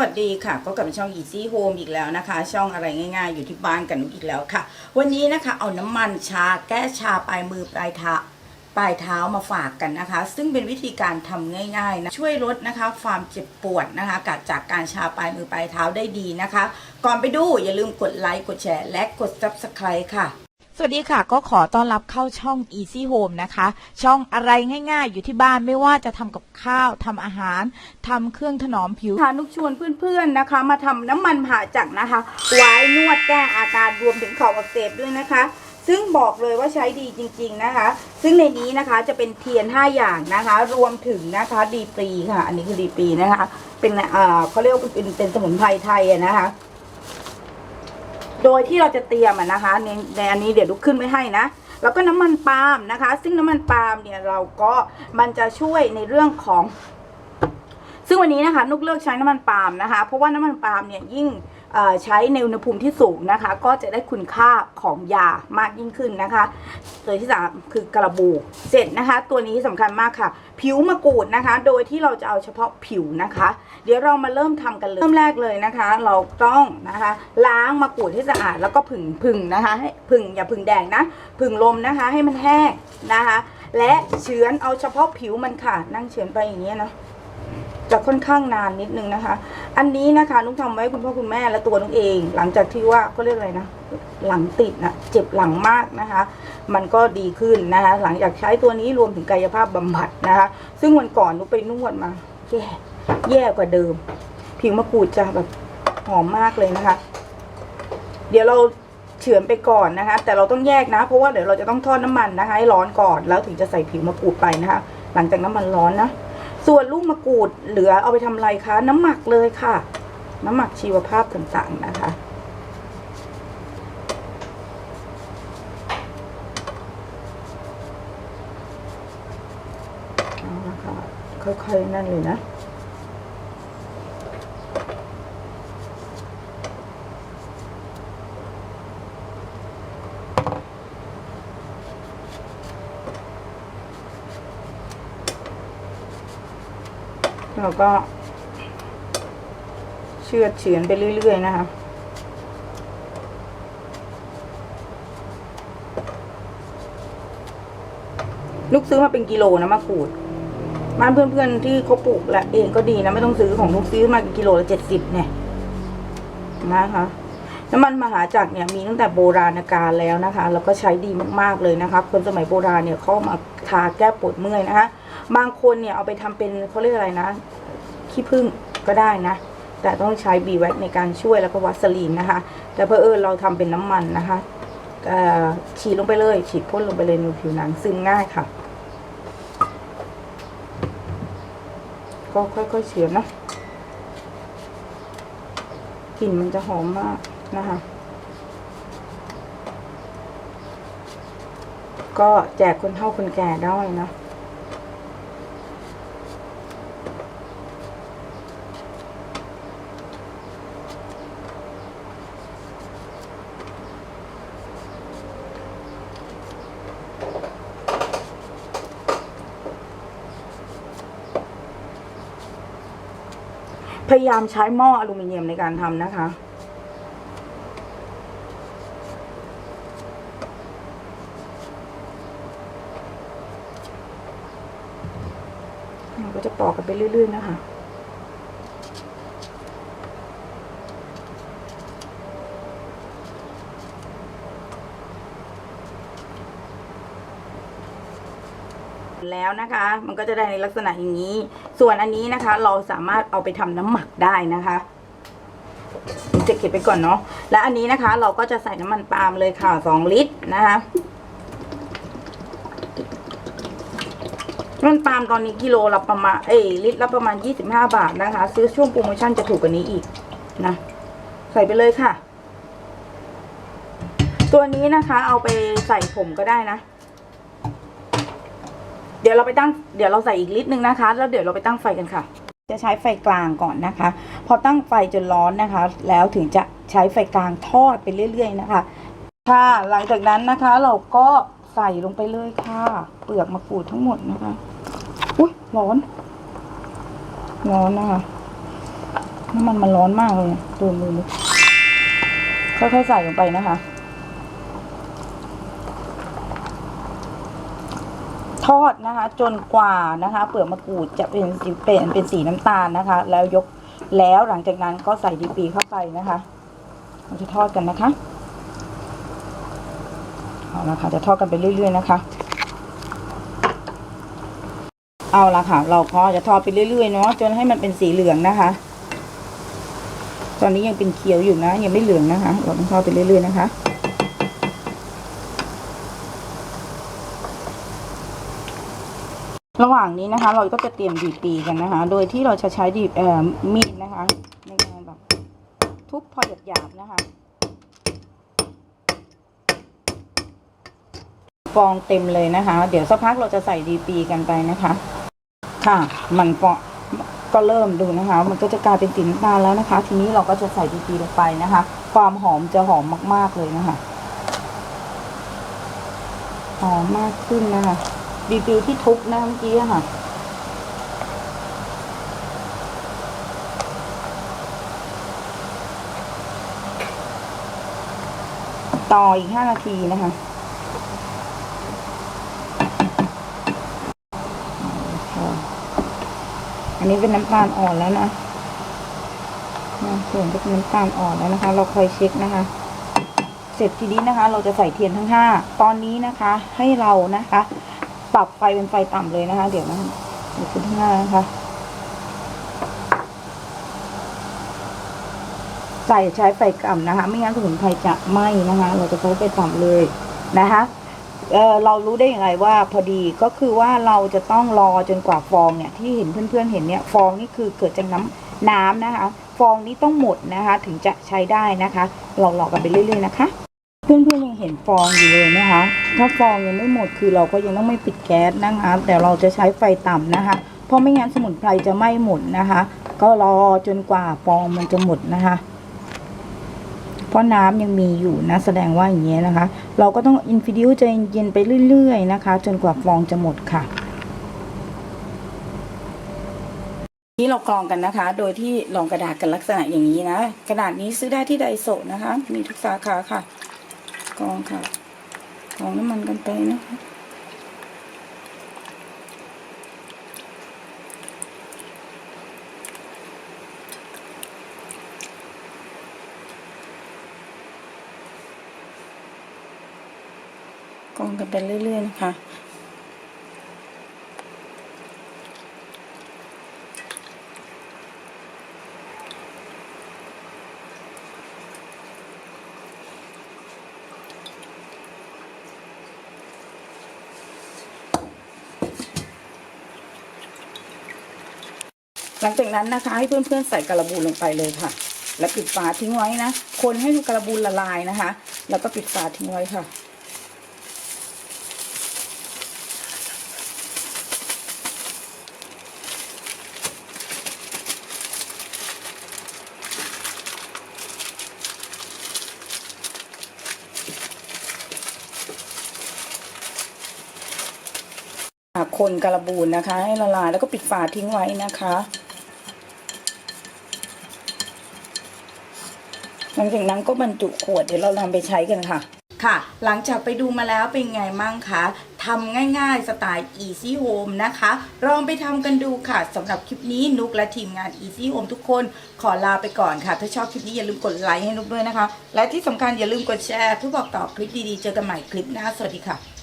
วัสดีค่ะก็กลับมาช่อง Easy Home อีกแล้วนะคะ ช่องอะไรง่ายๆ อยู่ที่บ้านกันนุกอีกแล้วค่ะ วันนี้นะคะเอาน้ำมันชาแก้ชาปลายมือปลายเท้าปลายเท้ามาฝากกันนะคะ ซึ่งเป็นวิธีการทำง่ายๆนะช่วยลดนะคะ ความเจ็บปวดนะคะกัดจากการชาปลายมือปลายเท้าได้ดีนะคะ ก่อนไปดูอย่าลืมกดไลค์กดแชร์และกด Subscribe ค่ะ สวัสดีค่ะ ก็ขอต้อนรับเข้าช่อง Easy Home นะคะ ช่องอะไรง่ายๆ อยู่ที่บ้านไม่ว่าจะทำกับข้าวทำอาหารทำเครื่องถนอมผิวพานุกชวนเพื่อนๆนะคะ มาทำน้ำมันผ่าจักรนะคะไว้นวดแก้อาการรวมถึงเข่าอักเสบด้วยนะคะ ซึ่งบอกเลยว่าใช้ดีจริง ๆนะคะ ซึ่งในนี้นะคะจะเป็นเทียน 5 อย่างนะคะ รวมถึงนะคะดีปรีค่ะ อันนี้คือดีปรีนะคะ เป็นเอ่อเขาเรียกว่าเป็นเป็นสมุนไพรไทยนะคะ โดยที่เราจะเตรียมนะคะในในอันนี้เดี๋ยวลุกขึ้นไว้ให้นะ แล้วก็น้ำมันปาล์มนะคะ ซึ่งน้ำมันปาล์มเนี่ยเราก็มันจะช่วยในเรื่องของ ซึ่งวันนี้นะคะนุกเลือกใช้น้ำมันปาล์มนะคะ เพราะว่าน้ำมันปาล์มเนี่ยยิ่ง ใช้ในอุณหภูมิที่สูงนะคะ ก็จะได้คุณค่าของยามากยิ่งขึ้นนะคะตัวที่สามคือกระบูเสร็จนะคะ ตัวนี้สำคัญมากค่ะ ผิวมะกรูดนะคะ โดยที่เราจะเอาเฉพาะผิวนะคะ เดี๋ยวเรามาเริ่มทำกันเลยเริ่มแรกเลยนะคะ เราต้องนะคะ ล้างมะกรูดให้สะอาดแล้วก็ผึ่งผึ่งนะคะให้ผึ่งอย่าผึ่งแดงนะผึ่งลมนะคะ ให้มันแห้งนะคะ และเฉือนเอาเฉพาะผิวมันค่ะ นั่งเฉือนไปอย่างเงี้ยเนาะ จะค่อนข้างนานนิดนึงนะคะ อันนี้นะคะนุ้งทำไว้คุณพ่อคุณแม่และตัวนุ้งเอง หลังจากที่ว่าก็เรียกอะไรนะหลังติดนะเจ็บหลังมากนะคะ มันก็ดีขึ้นนะคะ หลังจากใช้ตัวนี้รวมถึงกายภาพบำบัดนะคะ ซึ่งวันก่อนนุ้งไปนวดมาแย่แย่กว่าเดิม ผิวมะกรูดจะแบบหอมมากเลยนะคะ เดี๋ยวเราเฉือนไปก่อนนะคะ แต่เราต้องแยกนะ เพราะว่าเดี๋ยวเราจะต้องทอดน้ำมันนะคะ ให้ร้อนก่อนแล้วถึงจะใส่ผิวมะกรูดไปนะคะ หลังจากน้ำมันร้อนนะ ส่วนลูกมะกรูดเหลือเอาไปทำอะไรคะ น้ำหมักเลยค่ะ น้ำหมักชีวภาพต่างๆนะคะเอาละค่ะค่อยๆนั่นเลยนะ เราก็ เชือดเฉือนไปเรื่อย ๆ นะคะลูกซื้อมาเป็นกิโลนะมะกรูดบ้านเพื่อนๆที่เขาปลูกและเองก็ดีนะไม่ต้องซื้อของลูกซื้อมากิโลละเจ็ดสิบเนี่ยนะคะน้ำมันมหาจักรเนี่ยมีตั้งแต่โบราณกาลแล้วนะคะ แล้วก็ใช้ดีมากๆเลยนะคะ คนสมัยโบราณเนี่ยเขาเอามาทาแก้ปวดเมื่อยนะคะ บางคนเนี่ยเอาไปทำเป็นเขาเรียกอะไรนะขี้ผึ้งก็ได้นะ แต่ต้องใช้บีแว็กในการช่วยแล้วก็วัสลีนนะคะ แต่เพอเออเราทำเป็นน้ำมันนะคะฉีดลงไปเลยฉีดพ่นลงไปเลยในผิวหนังซึมง่ายค่ะ ก็ค่อยๆเฉือนนะกลิ่นมันจะหอมมากนะคะก็แจกคนเฒ่าคนแก่ได้นะ พยายามใช้หม้ออลูมิเนียมในการทำนะคะเราก็จะปอกกันไปเรื่อยๆนะคะ แล้วนะคะ มันก็จะได้ในลักษณะอย่างนี้ ส่วนอันนี้นะคะ เราสามารถเอาไปทำน้ำหมักได้นะคะจะเก็บไปก่อนเนาะและอันนี้นะคะ เราก็จะใส่น้ำมันปาล์มเลยค่ะสองลิตรนะคะน้ำมันปาล์มตอนนี้กิโลละประมาณเอ้ลิตรละประมาณยี่สิบห้าบาทนะคะ ซื้อช่วงโปรโมชั่นจะถูกกว่านี้อีกนะใส่ไปเลยค่ะ ตัวนี้นะคะ เอาไปใส่ผมก็ได้นะ เดี๋ยวเราไปตั้งเดี๋ยวเราใส่อีกลิตรนึงนะคะ แล้วเดี๋ยวเราไปตั้งไฟกันค่ะ จะใช้ไฟกลางก่อนนะคะ พอตั้งไฟจนร้อนนะคะ แล้วถึงจะใช้ไฟกลางทอดไปเรื่อย ๆ นะคะ ค่ะหลังจากนั้นนะคะเราก็ใส่ลงไปเลยค่ะ เปลือกมะกรูดทั้งหมดนะคะอุ้ยร้อนร้อนนะคะน้ำมันมันร้อนมากเลยตัวมือค่อยๆใส่ลงไปนะคะ ทอดนะคะ จนกว่านะคะ เปลือกมะกรูดจะเป็นสีเป็นเป็นสีน้ำตาลนะคะ แล้วยกแล้วหลังจากนั้นก็ใส่ดีปีเข้าไปนะคะเราจะทอดกันนะคะเอาละค่ะจะทอดกันไปเรื่อย ๆ นะคะ เอาละค่ะ เราก็จะทอดไปเรื่อยๆเนาะจนให้มันเป็นสีเหลืองนะคะ ตอนนี้ยังเป็นเขียวอยู่นะ ยังไม่เหลืองนะคะ เราต้องทอดไปเรื่อย ๆ นะคะ ระหว่างนี้นะคะ เราก็จะเตรียมดีปีกันนะคะ โดยที่เราจะใช้ดีมีดนะคะในการแบบทุบพอหยาบๆนะคะฟองเต็มเลยนะคะ เดี๋ยวสักพักเราจะใส่ดีปีกันไปนะคะ ค่ะ มันฟองก็เริ่มดูนะคะ มันก็จะกลายเป็นสีน้ำตาลแล้วนะคะ ทีนี้เราก็จะใส่ดีปีลงไปนะคะ ความหอมจะหอมมาก ๆเลยนะคะหอมมากขึ้นนะคะ ดีปีที่ทุบนะเมื่อกี้อะค่ะ ต่ออีกห้านาทีนะคะอันนี้เป็นน้ำตาลอ่อนแล้วนะนะส่วนก็เป็นน้ำตาลอ่อนแล้วนะคะ เราคอยเช็คนะคะ เสร็จทีนี้นะคะ เราจะใส่เทียนทั้งห้าตอนนี้นะคะ ให้เรานะคะ ปรับไฟเป็นไฟต่ำเลยนะคะ เดี๋ยวนะเดี๋ยวขึ้นข้างหน้านะคะ ใส่ใช้ไฟต่ำนะคะ ไม่งั้นสมุนไพรจะไหม้นะคะ เราจะใช้ไฟต่ำเลยนะคะเออเรารู้ได้ยังไงว่าพอดีก็คือว่าเราจะต้องรอจนกว่าฟองเนี่ยที่เห็นเพื่อนๆเห็นเนี่ยฟองนี่คือเกิดจากน้ำน้ำนะคะ ฟองนี้ต้องหมดนะคะ ถึงจะใช้ได้นะคะลองๆกันไปเรื่อยๆนะคะ เพื่อนๆยังเห็นฟองอยู่เลยนะคะ ถ้าฟองยังไม่หมดคือเราก็ยังต้องไม่ปิดแก๊สนะคะ แต่เราจะใช้ไฟต่ำนะคะ เพราะไม่งั้นสมุนไพรจะไหม้หมดนะคะ ก็รอจนกว่าฟองมันจะหมดนะคะ เพราะน้ำยังมีอยู่นะ แสดงว่าอย่างเงี้ยนะคะ เราก็ต้องอินฟิดิวใจเย็นๆไปเรื่อยๆนะคะ จนกว่าฟองจะหมดค่ะนี่เรากรองกันนะคะ โดยที่รองกระดาษกันลักษณะอย่างนี้นะ กระดาษนี้ซื้อได้ที่ไดโซนะคะ มีทุกสาขาค่ะ กองค่ะกองน้ำมันกันไปนะคะกองกันไปเรื่อยๆนะคะ หลังจากนั้นนะคะให้เพื่อนๆใส่กระบูนลงไปเลยค่ะ แล้วปิดฝาทิ้งไว้นะ คนให้กระบูนละลายนะคะ แล้วก็ปิดฝาทิ้งไว้ค่ะ คนกระบูนนะคะ ให้ละลายแล้วก็ปิดฝาทิ้งไว้นะคะ หลังจากนั้นก็บรรจุขวดเดี๋ยวเรานำไปใช้กันค่ะ ค่ะ หลังจากไปดูมาแล้วเป็นไงมั่งคะทำง่ายๆ สไตล์ Easy Home นะคะ ลองไปทำกันดูค่ะสำหรับคลิปนี้นุกและทีมงาน Easy Home ทุกคนขอลาไปก่อนค่ะ ถ้าชอบคลิปนี้อย่าลืมกดไลค์ให้นุกด้วยนะคะ และที่สำคัญอย่าลืมกดแชร์เพื่อบอกต่อคลิปดีๆ เจอกันใหม่คลิปหน้า สวัสดีค่ะ